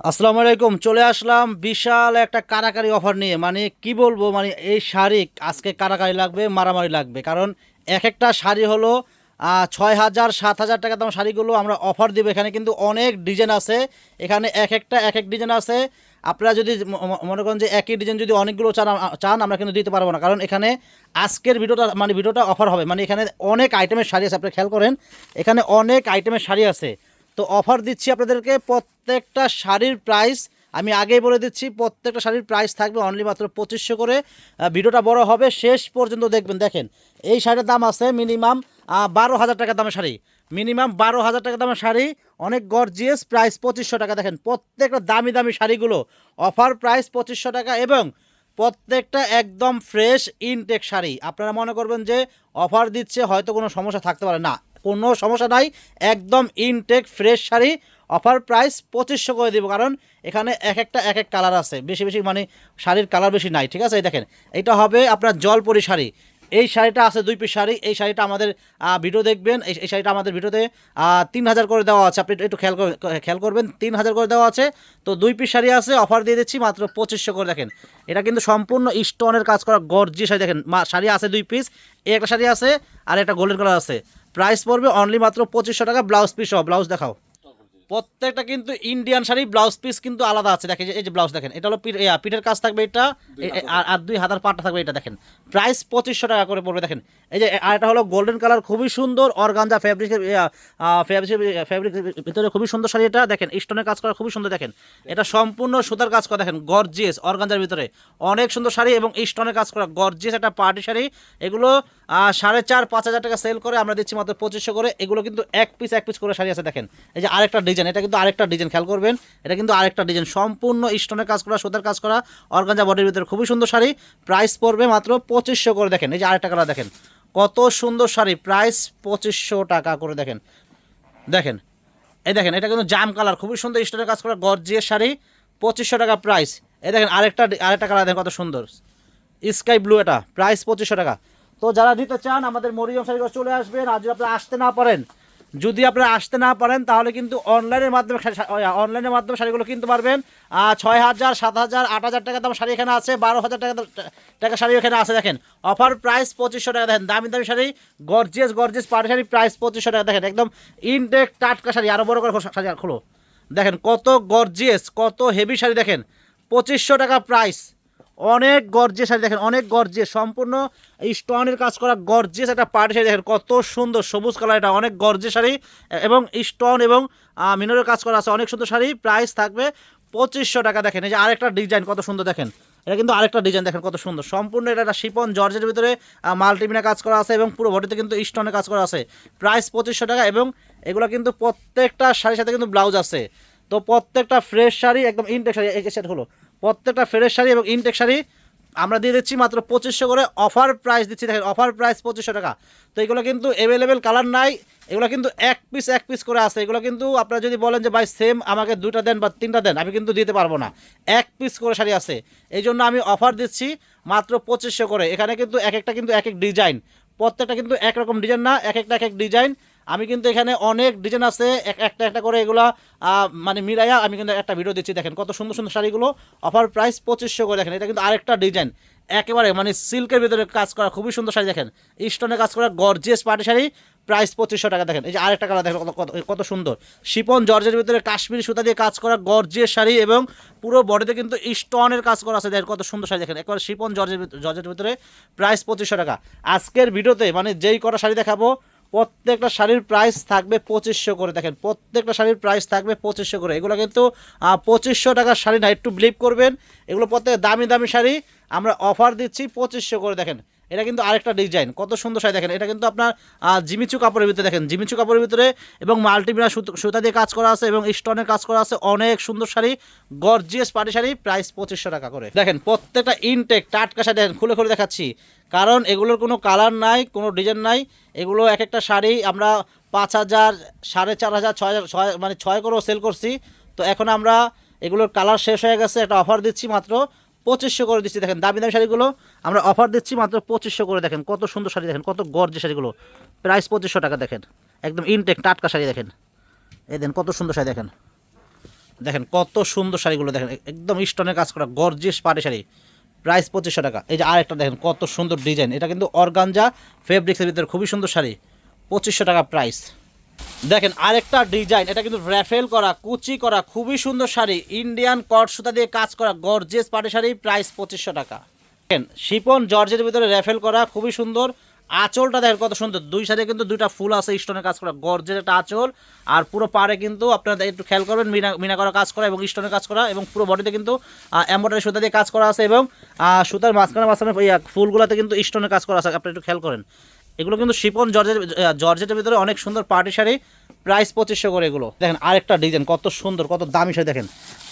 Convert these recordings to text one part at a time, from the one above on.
আসসালামু আলাইকুম, চলে আসলাম বিশাল একটা কারাকারি অফার নিয়ে। মানে কি বলব মানে এই শাড়ি আজকে কারাকারি লাগবে, মারামারি লাগবে। কারণ এক একটা শাড়ি হলো ছয় হাজার, সাত হাজার টাকা দাম শাড়িগুলো আমরা অফার দিব। এখানে কিন্তু অনেক ডিজাইন আছে। এখানে এক একটা, এক এক ডিজাইন আছে। আপনারা যদি মনে করেন যে একই ডিজাইন যদি অনেকগুলো চান চান, আমরা কিন্তু দিতে পারব না। কারণ এখানে আজকের ভিডিওটা মানে ভিডিওটা অফার হবে। মানে এখানে অনেক আইটেমের শাড়ি আছে আপনারা খেয়াল করেন, এখানে অনেক আইটেমের শাড়ি আছে। তো অফার দিচ্ছি আপনাদেরকে প্রত্যেকটা শাড়ির প্রাইস আমি আগেই বলে দিচ্ছি, প্রত্যেকটা শাড়ির প্রাইস থাকবে অনলি মাত্র পঁচিশশো করে। ভিডিওটা বড় হবে, শেষ পর্যন্ত দেখবেন। দেখেন, এই শাড়ির দাম আছে মিনিমাম বারো হাজার টাকা দামের শাড়ি। মিনিমাম বারো হাজার টাকা দামের শাড়ি, অনেক গর্জিয়াস প্রাইস পঁচিশশো টাকা। দেখেন, প্রত্যেকটা দামি দামি শাড়িগুলো অফার প্রাইস পঁচিশশো টাকা এবং প্রত্যেকটা একদম ফ্রেশ ইনটেক শাড়ি। আপনারা মনে করবেন যে অফার দিচ্ছে, হয়তো কোনো সমস্যা থাকতে পারে না। কোনো সমস্যা নাই, একদম intact fresh sari offer price পঁচিশশো করে দিব, কারণ এখানে এক একটা, এক এক কালার আছে। বেশি বেশি মানে শাড়ির কালার বেশি নাই, ঠিক আছে? এই দেখেন এটা হবে আপনার জলপরি শাড়ি। এই শাড়িটা আছে দুই পিস শাড়ি, এই শাড়িটা আমাদের ভিডিও দেখবেন, এই শাড়িটা আমাদের ভিডিওতে তিন হাজার করে দেওয়া আছে। আপনি একটু খেয়াল খেয়াল করবেন, তিন হাজার করে দেওয়া আছে। তো দুই পিস শাড়ি আছে অফার দিয়ে দিচ্ছি মাত্র পঁচিশশো করে, দেখেন। এটা কিন্তু সম্পূর্ণ স্টোনের কাজ করা গর্জি শাড়ি, দেখেন। শাড়ি আছে দুই পিস এই একটা শাড়ি আছে, আর একটা গোল্ডেন কালার আছে। প্রাইস পড়বে অনলি মাত্র পঁচিশশো টাকা ব্লাউজ পিস সহ ব্লাউজ দেখাও। প্রত্যেকটা কিন্তু ইন্ডিয়ান শাড়ি ব্লাউজ পিস কিন্তু আলাদা আছে। দেখেন এই যে ব্লাউজ দেখেন এটা হলো পিঠের কাজ থাকবে এটা আর- দুই হাতার পাটটা থাকবে এটা দেখেন। প্রাইস পঁচিশশো টাকা করে পড়বে দেখেন। এই যে আর এটা হলো গোল্ডেন কালার খুবই সুন্দর অর্গানজা ফ্যাব্রিকের ফ্যাব্রিক ভিতরে খুবই সুন্দর শাড়ি এটা। দেখেন স্টোনের কাজ করা খুবই সুন্দর দেখেন। এটা সম্পূর্ণ সুতার কাজ করা দেখেন গর্জিয়াস অর্গানজার ভিতরে। অনেক সুন্দর শাড়ি এবং স্টোনের কাজ করা গর্জিয়াস একটা পার্টি শাড়ি। এগুলো সাড়ে চার, পাঁচ হাজার টাকা সেল করে আমরা দিচ্ছি মাত্র পঁচিশশো করে। এগুলো কিন্তু এক পিস এক পিস করে শাড়ি আছে, দেখেন। এই যে আরেকটা ডিজাইন এটা কিন্তু আরেকটা ডিজাইন খেয়াল করবেন। এটা কিন্তু আরেকটা ডিজাইন সম্পূর্ণ স্টোনের কাজ করা, সুতার কাজ করা অর্গানজা বডির ভিতরে খুবই সুন্দর শাড়ি। প্রাইস পড়বে মাত্র পঁচিশশো করে, দেখেন। এই যে আরেকটা কালার দেখেন। কত সুন্দর শাড়ি প্রাইস পঁচিশশো টাকা করে, দেখেন। দেখেন। এই দেখেন, এটা কিন্তু জাম কালার খুবই সুন্দর স্টোনের কাজ করা গর্জিয়াস শাড়ি। পঁচিশশো টাকা প্রাইস এই দেখেন, আরেকটা আরেকটা কালার দেখেন কত সুন্দর। স্কাই ব্লু এটা প্রাইস পঁচিশশো টাকা। তো যারা নিতে চান, আমাদের মরিয়ম শাড়িঘর চলে আসবেন। আর যদি আপনারা আসতে না পারেন, যদি আপনারা আসতে না পারেন, তাহলে কিন্তু অনলাইনের মাধ্যমে অনলাইনের মাধ্যমে শাড়িগুলো কিনতে পারবেন। আর ছয় হাজার, সাত হাজার, আট হাজার টাকা দাম শাড়ি এখানে আছে, বারো হাজার টাকা টাকা শাড়ি এখানে আছে, দেখেন। অফার প্রাইস পঁচিশশো টাকা, দেখেন, দামি দামি শাড়ি গর্জিয়াস গর্জিয়াস পাড়ি শাড়ি প্রাইস পঁচিশশো টাকা, দেখেন, একদম ইনটেক টাটকা শাড়ি আরও বড় করে শাড়ি খোলো। দেখেন, কত গর্জিয়াস কত হেভি শাড়ি, দেখেন, পঁচিশশো টাকা প্রাইস অনেক গর্জে শাড়ি দেখেন, অনেক গর্জে সম্পূর্ণ স্টোনের কাজ করা গর্জিয়াস একটা পার্টি শাড়ি দেখেন, কত সুন্দর সবুজ কালার এটা, অনেক গর্জে শাড়ি। এবং স্টোন এবং মিনরের কাজ করা আছে, অনেক সুন্দর শাড়ি, প্রাইস থাকবে পঁচিশশো টাকা দেখেন, এই যে আরেকটা ডিজাইন কত সুন্দর দেখেন, এটা কিন্তু আরেকটা ডিজাইন দেখেন কত সুন্দর, সম্পূর্ণ এটা একটা শিপন জর্জের ভিতরে মাল্টিমিনা কাজ করা আছে এবং পুরো বডিতে কিন্তু স্টোনে কাজ করা আছে, প্রাইস পঁচিশশো টাকা এবং এগুলো কিন্তু প্রত্যেকটা শাড়ির সাথে কিন্তু ব্লাউজ আছে, তো প্রত্যেকটা ফ্রেশ শাড়ি একদম ইনটেক শাড়ি, এই সেট হলো প্রত্যেকটা ফ্রেশ শাড়ি এবং ইনটেক শাড়ি আমরা দিয়ে দিচ্ছি মাত্র পঁচিশশো করে। অফার প্রাইস দিচ্ছি, দেখেন অফার প্রাইস পঁচিশশো টাকা। তো এগুলো কিন্তু অ্যাভেলেবেল কালার নাই। এগুলো কিন্তু এক পিস এক পিস করে আসে এগুলো কিন্তু আপনারা যদি বলেন যে, ভাই সেম আমাকে দুটা দেন বা তিনটা দেন, আমি কিন্তু দিতে পারব না। এক পিস করে শাড়ি আছে। এই জন্য আমি অফার দিচ্ছি মাত্র পঁচিশশো করে। এখানে কিন্তু এক একটা কিন্তু এক এক ডিজাইন প্রত্যেকটা কিন্তু একরকম ডিজাইন না, এক একটা এক এক ডিজাইন আমি কিন্তু এখানে অনেক ডিজাইন আছে, এক একটা একটা করে এগুলা মানে মিলাইয়া আমি কিন্তু একটা ভিডিও দিচ্ছি, দেখেন কত সুন্দর সুন্দর শাড়িগুলো। অফার প্রাইস পঁচিশশো করে, দেখেন, এটা কিন্তু আরেকটা ডিজাইন একেবারে মানে সিল্কের ভিতরে কাজ করা খুবই সুন্দর শাড়ি, দেখেন। স্টোনে কাজ করা গর্জিয়াস পার্টি শাড়ি প্রাইস পঁচিশশো টাকা, দেখেন। এই যে আরেকটা কালার দেখেন কত সুন্দর। শিপন জর্জের ভিতরে কাশ্মীরি সুতা দিয়ে কাজ করা গর্জিয়াস শাড়ি এবং পুরো বডিতে কিন্তু স্টোনের কাজ করা আছে, দেখেন কত সুন্দর শাড়ি, দেখেন। একবার শিপন জর্জের জর্জের ভিতরে প্রাইস পঁচিশশো টাকা। আজকের ভিডিওতে মানে যেই কটা শাড়ি দেখাবো প্রত্যেকটা শাড়ির প্রাইস থাকবে পঁচিশশো করে। দেখেন, প্রত্যেকটা শাড়ির প্রাইস থাকবে পঁচিশশো করে। এগুলো কিন্তু পঁচিশশো টাকার শাড়ি না, একটু বিলিভ করবেন। এগুলো প্রত্যেক দামি দামি শাড়ি আমরা অফার দিচ্ছি পঁচিশশো করে। দেখেন, এটা কিন্তু আরেকটা ডিজাইন কত সুন্দর শাড়ি। দেখেন, এটা কিন্তু আপনার জিমিচু কাপড়ের ভিতরে। দেখেন, জিমিচু কাপড়ের ভিতরে এবং মাল্টিমিনা সুতা দিয়ে কাজ করা আছে এবং স্টোনের কাজ করা আছে অনেক সুন্দর শাড়ি গর্জিয়াস পাটি শাড়ি প্রাইস পঁচিশশো টাকা করে। দেখেন, প্রত্যেকটা ইনটেক টাটকা শাড়ি। দেখেন, খুলে খুলে দেখাচ্ছি। কারণ এগুলোর কোনো কালার নাই, কোনো ডিজাইন নাই। এগুলো এক একটা শাড়ি আমরা পাঁচ হাজার, সাড়ে চার হাজার, ছয় ছয় মানে ছয় করেও সেল করছি। তো এখন আমরা এগুলোর কালার শেষ হয়ে গেছে, একটা অফার দিচ্ছি মাত্র পঁচিশশো করে দিচ্ছি। দেখেন দামি দামি শাড়িগুলো, আমরা অফার দিচ্ছি মাত্র পঁচিশশো করে। দেখেন কত সুন্দর শাড়ি, দেখেন কত গর্জে শাড়িগুলো। প্রাইস পঁচিশশো টাকা, দেখেন। একদম ইনটেক টাটকা শাড়ি, দেখেন। এই দেন কত সুন্দর শাড়ি, দেখেন। দেখেন কত সুন্দর শাড়িগুলো, দেখেন, একদম স্টোনের কাজ করা গর্জিয়াস পাটি শাড়ি। প্রাইস পঁচিশশো টাকা। এই যে আরেকটা দেখেন, কত সুন্দর ডিজাইন। এটা কিন্তু অর্গানজা ফেব্রিক্সের ভিতরে খুবই সুন্দর শাড়ি। পঁচিশশো টাকা প্রাইস। দেখেন, আরেকটা ডিজাইন, এটা কিন্তু র্যাফেল করা, কুচি করা, খুবই সুন্দর শাড়ি। ইন্ডিয়ান কট সুতা দিয়ে কাজ করা গর্জেস পাটি শাড়ি, প্রাইস পঁচিশশো টাকা। দেখেন, শিপন জর্জের ভিতরে র্যাফেল করা, খুবই সুন্দর। আঁচলটা দেখেন কত সুন্দর। দুই সাইডে কিন্তু দুইটা ফুল আছে, স্টোনের কাজ করা, গর্জের একটা আঁচল। আর পুরো পাড়ে কিন্তু আপনারা একটু খেয়াল করবেন, মিনা মিনা করা কাজ করা এবং স্টোনের কাজ করা এবং পুরো বডিতে কিন্তু এম্বয়ডারি সুতা দিয়ে কাজ করা আছে এবং সুতার মাঝখানে মাঝখানে ফুলগুলোতে কিন্তু স্টোনের কাজ করা আছে, আপনি একটু খেয়াল করেন। এগুলো কিন্তু শিপন জর্জের জর্জেটের ভিতরে অনেক সুন্দর পার্টি শাড়ি, প্রাইস পঁচিশশো করে এগুলো। দেখেন আরেকটা ডিজাইন, কত সুন্দর, কত দামি শাড়ি, দেখেন।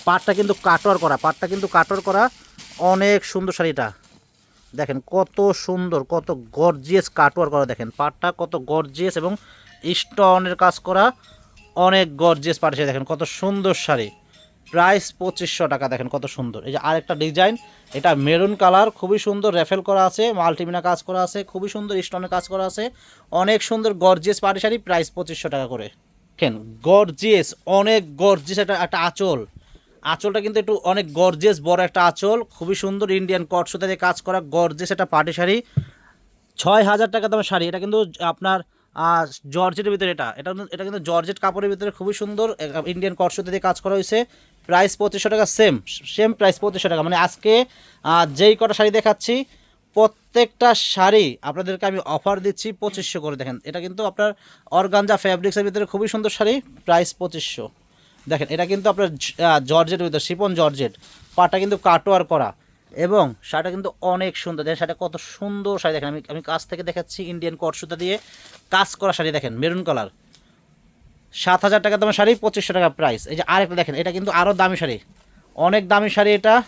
পাটটা কিন্তু কাটোয়ার করা, পাটটা কিন্তু কাটোয়ার করা, অনেক সুন্দর শাড়িটা দেখেন কত সুন্দর, কত গর্জিয়াস কাটওয়ার করা, দেখেন পাটটা কত গর্জিয়াস এবং স্টোনের কাজ করা অনেক গর্জিয়াস পাট শাড়ি দেখেন, কত সুন্দর শাড়ি। প্রাইস পঁচিশশো টাকা, দেখেন কত সুন্দর। এই যে আরেকটা ডিজাইন এটা মেরুন কালার খুবই সুন্দর রেফেল করা আছে মাল্টিমিনা কাজ করা আছে, খুবই সুন্দর স্টোনের কাজ করা আছে, অনেক সুন্দর গর্জিয়াস পাটি শাড়ি প্রাইস পঁচিশশো টাকা করে। দেখেন গর্জিয়াস অনেক গর্জিয়াস একটা একটা আঁচল। আঁচলটা কিন্তু একটু অনেক গর্জেস বড় একটা আঁচল। খুবই সুন্দর ইন্ডিয়ান কট দিয়ে কাজ করা গর্জেস একটা পাটি শাড়ি। ছয় হাজার টাকা দামের শাড়ি। এটা কিন্তু আপনার জর্জেটের ভিতরে এটা। এটা এটা কিন্তু জর্জেট কাপড়ের ভিতরে খুবই সুন্দর ইন্ডিয়ান কট সুতা দিয়ে কাজ করা হয়েছে। প্রাইস পঁচিশশো টাকা সেম সেম প্রাইস পঁচিশশো টাকা। মানে আজকে যেই কটা শাড়ি দেখাচ্ছি, প্রত্যেকটা শাড়ি আপনাদেরকে আমি অফার দিচ্ছি পঁচিশশো করে। দেখেন, এটা কিন্তু আপনার অর্গানজা ফ্যাব্রিক্সের ভিতরে খুবই সুন্দর শাড়ি। প্রাইস পঁচিশশো। দেখেন এটা কিন্তু আপনার জ- আহ, শিপন জর্জেট। পাটা কিন্তু কাটোয়ার করা। এবং শাড়িটা কিন্তু অনেক সুন্দর। দেখেন শাড়িটা কত সুন্দর শাড়ি দেখেন। আমি আমি কাছ থেকে দেখাচ্ছি ইন্ডিয়ান কট সুতা দিয়ে কাজ করা শাড়ি দেখেন মেরুন কালার সাত হাজার টাকা দামের শাড়ি পঁচিশশো টাকা প্রাইস এই যে আরেকটা দেখেন এটা কিন্তু আরও দামি শাড়ি। অনেক দামি শাড়ি এটা।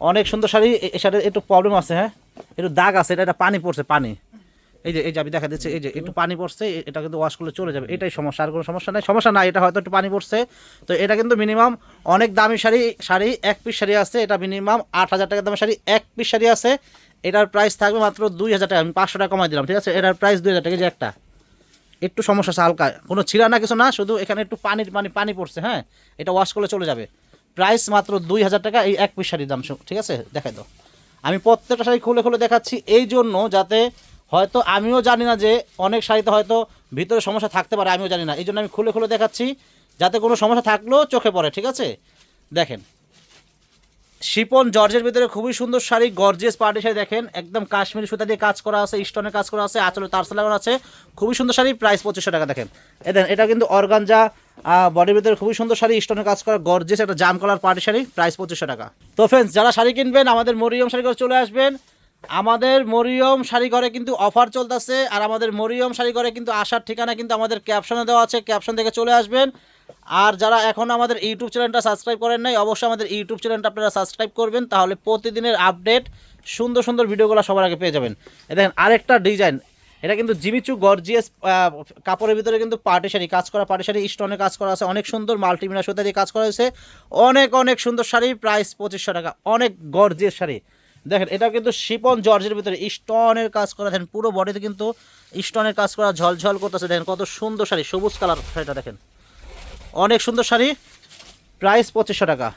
অনেক সুন্দর শাড়ি। এই শাড়ির একটু প্রবলেম আছে হ্যাঁ? একটু দাগ আছে এটা পানি পড়ছে পানি। এই যে এই যে আমি দেখা দিচ্ছি এই যে একটু পানি পড়ছে এটা কিন্তু ওয়াশ করলে চলে যাবে। এটাই সমস্যা আর কোনো সমস্যা নাই। সমস্যা নাই এটা হয়তো একটু পানি পড়ছে। তো এটা কিন্তু মিনিমাম অনেক দামি শাড়ি শাড়ি এক পিস শাড়ি আছে এটা মিনিমাম আট হাজার টাকা দামের শাড়ি এক পিস শাড়ি আছে। এটার প্রাইস থাকবে মাত্র দুই হাজার টাকা। আমি পাঁচশো টাকা কমাই দিলাম ঠিক আছে? এটার প্রাইস দুই হাজার টাকা যে একটা। একটু সমস্যা আছে হালকা। কোনো ছিঁড়া না কিছু না শুধু এখানে একটু পানির পানি পানি পড়ছে হ্যাঁ? এটা ওয়াশ করলে চলে যাবে। প্রাইস মাত্র দুই হাজার টাকা এই এক পিস শাড়ির দাম ঠিক আছে? দেখাই দাও। আমি প্রত্যেকটা শাড়ি খুলে খুলে দেখাচ্ছি এই জন্য যাতে হয়তো আমিও জানি না যে অনেক শাড়িতে হয়তো ভিতরে সমস্যা থাকতে পারে, আমিও জানি না। এই জন্য আমি খুলে খুলে দেখাচ্ছি, যাতে কোনো সমস্যা থাকলেও চোখে পড়ে, ঠিক আছে? দেখেন। শিপন জর্জের ভিতরে খুবই সুন্দর শাড়ি, গর্জিয়াস পার্টি শাড়ি, দেখেন। একদম কাশ্মীরি সুতা দিয়ে কাজ করা আছে স্টোনের কাজ করা আছে, আঁচলে তারসা লাগানো আছে। খুবই সুন্দর শাড়ি, প্রাইস পঁচিশশো টাকা, দেখেন। এ দেখেন এটা কিন্তু অর্গানজা বডির ভিতরে খুবই সুন্দর শাড়ি স্টোনের কাজ করা, গর্জিয়াস একটা জাম কালার পার্টি শাড়ি, প্রাইস পঁচিশশো টাকা। তো ফ্রেন্ডস যারা শাড়ি কিনবেন, আমাদের মরিয়ম শাড়ি করে চলে আসবেন। আমাদের মরিয়ম শাড়ি ঘরে কিন্তু অফার চলতেছে, আর আমাদের মরিয়ম শাড়ি ঘরে কিন্তু আসার ঠিকানা কিন্তু আমাদের ক্যাপশনে দেওয়া আছে, ক্যাপশন থেকে চলে আসবেন। আর যারা এখন আমাদের ইউটিউব চ্যানেলটা সাবস্ক্রাইব করেন নাই, অবশ্যই আমাদের ইউটিউব চ্যানেলটা আপনারা সাবস্ক্রাইব করবেন, তাহলে প্রতিদিনের আপডেট, সুন্দর সুন্দর ভিডিওগুলো সবার আগে পেয়ে যাবেন। দেখেন আরেকটা ডিজাইন, এটা কিন্তু জিমিচু গর্জিয়াস কাপড়ের ভিতরে কিন্তু পার্টি শাড়ি, কাজ করা পার্টি শাড়ি, স্টোনে কাজ করা আছে, অনেক সুন্দর মাল্টিমিনা সুতা দিয়ে কাজ করা হয়েছে। অনেক অনেক সুন্দর শাড়ি, প্রাইস পঁচিশশো টাকা, অনেক গর্জিয়াস শাড়ি। দেখেন এটা কিন্তু শিপন জর্জের ভিতরে স্টোনের কাজ করা, দেখেন, পুরো বডিতে কিন্তু স্টোনের কাজ করা, ঝলঝল করতেছে, দেখেন, কত সুন্দর শাড়ি, সবুজ কালার শাড়িটা, দেখেন। অনেক সুন্দর শাড়ি, প্রাইস পঁচিশশো টাকা।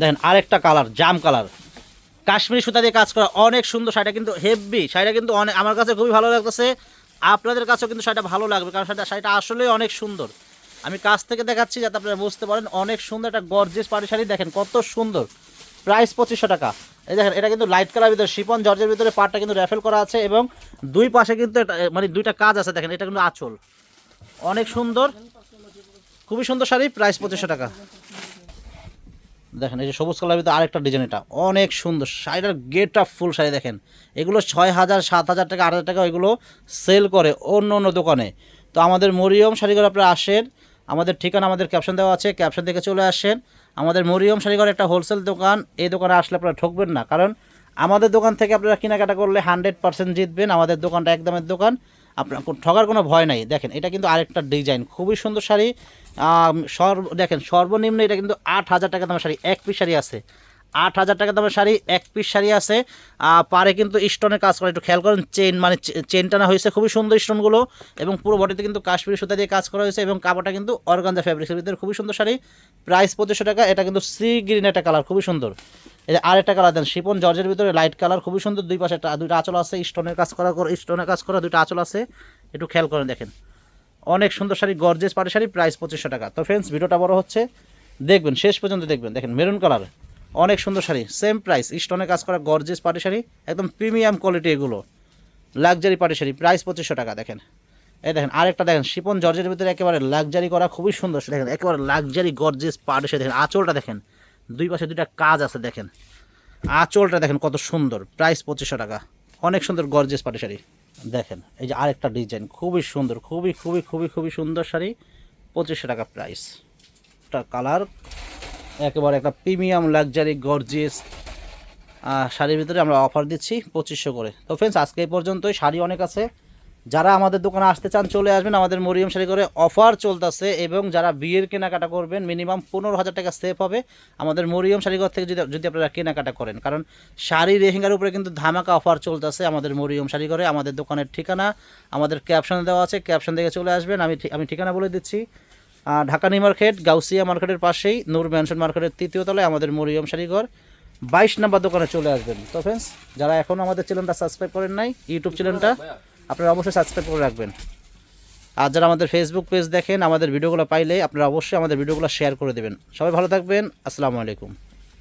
দেখেন, আরেকটা কালার, জাম কালার। কাশ্মীরি সুতা দিয়ে কাজ করা অনেক সুন্দর শাড়িটা, কিন্তু হেভি, শাড়িটা কিন্তু অনেক আমার কাছে খুবই ভালো লাগতেছে। আপনাদের কাছেও কিন্তু শাড়িটা ভালো লাগবে, কারণ শাড়িটা শাড়িটা আসলেই অনেক সুন্দর। আমি কাছ থেকে দেখাচ্ছি, যাতে আপনারা বুঝতে পারেন, অনেক সুন্দর একটা গর্জিয়াস পাড়ি শাড়ি, দেখেন, কত সুন্দর। প্রাইস পঁচিশশো টাকা। এই দেখেন, এটা কিন্তু লাইট কালার ভিতরে শিপন জর্জের ভিতরে পাটটা কিন্তু র্যাফেল করা আছে এবং দুই পাশে কিন্তু মানে দুইটা কাজ আছে, দেখেন, এটা কিন্তু আঁচল। অনেক সুন্দর, খুবই সুন্দর শাড়ি, প্রাইস পঁচিশশো টাকা। দেখেন, এই যে সবুজ কালার ভিতরে আরেকটা ডিজাইন এটা। অনেক সুন্দর, শাড়িটার গেট আপ ফুল শাড়ি, দেখেন। এগুলো ছয় হাজার, সাত হাজার টাকা, আট হাজার টাকা এগুলো সেল করে অন্য অন্য দোকানে। তো আমাদের মরিয়ম শাড়িঘর আপনারা আসেন, আমাদের ঠিকানা আমাদের ক্যাপশন দেওয়া আছে ক্যাপশন থেকে চলে আসেন। আমাদের মরিয়ম শাড়িঘর একটা হোলসেল দোকান, এই দোকানে আসলে আপনারা ঠকবেন না। কারণ আমাদের দোকান থেকে আপনারা কেনাকাটা করলে হান্ড্রেড পার্সেন্ট জিতবেন, আমাদের দোকানটা একদমের দোকান। আপনার ঠকার কোনো ভয় নাই। দেখেন, এটা কিন্তু আরেকটা ডিজাইন খুবই সুন্দর শাড়ি। সর্ব দেখেন, সর্বনিম্ন এটা কিন্তু আট হাজার টাকা দামের শাড়ি, এক পিস শাড়ি আছে। আট হাজার টাকা দামের শাড়ি, এক পিস শাড়ি আছে। পারে কিন্তু স্টোনের কাজ করে। একটু খেয়াল করেন চেন মানে চেন টানা হয়েছে, খুবই সুন্দর স্টোনগুলো এবং পুরো বডিতে কিন্তু কাশ্মীরি সুতা দিয়ে কাজ করা হয়েছে এবং কাপড়টা কিন্তু অর্গানজা ফ্যাব্রিক্সের ভিতরে খুবই সুন্দর শাড়ি। প্রাইস পঁচিশশো টাকা, এটা কিন্তু সি গ্রিন একটা কালার খুবই সুন্দর। এই যে আরেকটা কালার দেন শিপন জর্জের ভিতরে লাইট কালার খুবই সুন্দর। দুই পাশে একটা, দুইটা আঁচল আছে স্টোনের কাজ করা স্টোনের কাজ করা দুইটা আঁচল আছে। একটু খেয়াল করেন, দেখেন। অনেক সুন্দর শাড়ি গর্জেস পাটি শাড়ি প্রাইস পঁচিশশো টাকা। তো ফ্রেন্ডস ভিডিওটা বড় হচ্ছে। দেখবেন, শেষ পর্যন্ত দেখবেন। দেখেন মেরুন কালার অনেক সুন্দর শাড়ি সেম প্রাইস স্টোনে কাজ করা গর্জেস পাটি শাড়ি, একদম প্রিমিয়াম কোয়ালিটি এগুলো লাক্সারি পাটি শাড়ি প্রাইস পঁচিশশো টাকা, দেখেন। এই দেখেন, আরেকটা দেখেন, শিপন জর্জের ভিতরে একেবারে লাক্সারি করা খুবই সুন্দর দেখেন, একেবারে লাক্সারি গর্জেস পাটি শাড়ি, দেখেন, আঁচলটা দেখেন, দুই পাশে দুইটা কাজ আছে, দেখেন। আঁচলটা দেখেন কত সুন্দর প্রাইস পঁচিশশো টাকা, অনেক সুন্দর গর্জেস পাটি শাড়ি, দেখেন, এই যে আরেকটা ডিজাইন খুবই সুন্দর, খুবই খুবই খুবই খুবই সুন্দর শাড়ি, পঁচিশশো টাকা প্রাইস কালার একেবারে একটা প্রিমিয়াম লাক্সারি গর্জিয়াস শাড়ির ভিতরে আমরা অফার দিচ্ছি পঁচিশশো করে। তো ফ্রেন্ডস আজকে এই পর্যন্তই। শাড়ি অনেক আছে। যারা আমাদের দোকানে আসতে চান, চলে আসবেন। আমাদের মরিয়ম শাড়ি করে অফার চলতেছে এবং যারা বিয়ের কেনাকাটা করবেন, মিনিমাম পনেরো হাজার টাকা সেভ হবে। আমাদের মরিয়ম শাড়িঘর থেকে যদি যদি আপনারা কেনাকাটা করেন, কারণ শাড়ি রেহেঙ্গার উপরে কিন্তু ধামাকা অফার চলতেছে আমাদের মরিয়ম শাড়ি করে আমাদের দোকানের ঠিকানা, আমাদের ক্যাপশন দেওয়া আছে। ক্যাপশন দেখে চলে আসবেন। আমি আমি ঠিকানা বলে দিচ্ছি। ঢাকা নিউ মার্কেট, গাউসিয়া মার্কেটের পাশেই, নূর ম্যানশন মার্কেটের তৃতীয় তলায় আমাদের মরিয়ম শাড়িঘর বাইশ নাম্বার দোকানে চলে আসবেন। তো ফ্রেন্ডস যারা এখনও আমাদের চ্যানেলটা সাবস্ক্রাইব করেন নাই ইউটিউব চ্যানেলটা আপনারা অবশ্যই সাবস্ক্রাইব করে রাখবেন। আর যারা আমাদের ফেসবুক পেজ দেখেন, আমাদের ভিডিওগুলো পাইলে আপনারা অবশ্যই আমাদের ভিডিওগুলো শেয়ার করে দেবেন। সবাই ভালো থাকবেন, আসসালামু আলাইকুম।